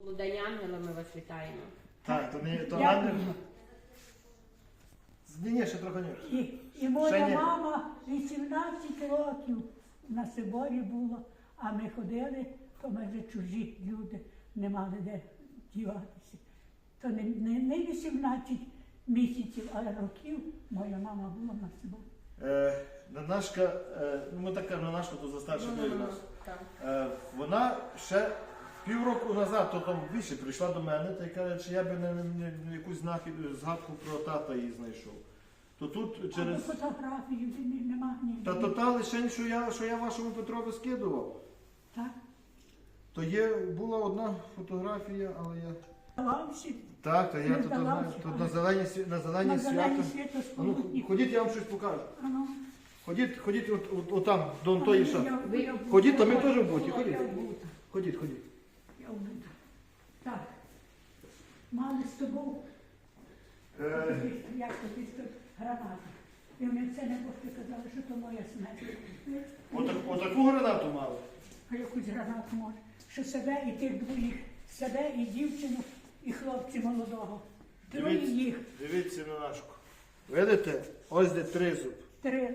День ангела ми вас вітаємо. Так, то не то Дякую. Ні, ні, ще трохи ні. І, і моя Ще ні. мама 18 років на соборі була, а ми ходили, то ми вже чужі люди не мали де діватися. То не, не, не 18 місяців, але років моя мама була на соборі. Е, Нанашка, е, ну ми так кажемо, Нанашка, то за старший Ну, ну, ну, ну, нас. так. Е, вона ще півроку назад, то там більше прийшла до мене та й каже, чи я би не, не, не якусь знахід, згадку про тата її знайшов. То тут через. А фотографію не- нема ні. Та то та лише, що я, що я вашому Петрові скидував. Так. То є, була одна фотографія, але я. Так, та я Не тут знаю, здавався, тут але- на зелені, сві- на зелені На свята. зелені світло А ну, ходіть, я вам щось покажу. Ходіть, ходіть от, от, от там, до тої я. Ходіть, то ми теж в буті, ходіть. Ходіть, ходіть. Буду. Так. Мали з тобою. Е, Як тобі тут граната. І вони це не просто казали, що то моя смерть. отаку гранату мали. А якусь гранату може. Що себе і тих двоїх, себе і дівчину, і хлопця молодого. Троє їх. Дивіться на нашку. Видите? Ось де тризуб. Три.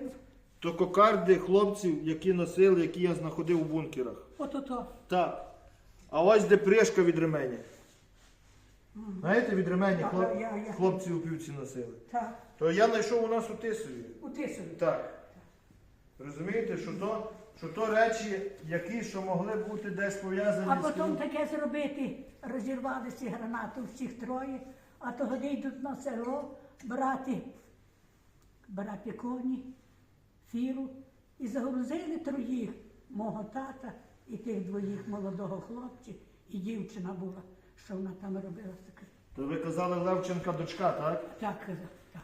То кокарди хлопців, які носили, які я знаходив у бункерах. Ото-то. Так. А ось де пришка від ременя. Знаєте, від ременя Так, хлоп... я- я- хлопці у півці носили. Так. То я знайшов у нас у Тисові. У Тисові. Так. Розумієте, що то, що то речі, які що могли бути десь пов'язані А з потім таке зробити, розірвалися гранати всіх троє, а тоді йдуть на село брати, брати коні, фіру і загрузили троїх, мого тата і тих двоїх молодого хлопця, і дівчина була, що вона там робила таке. То ви казали Левченка дочка, так? Так казав.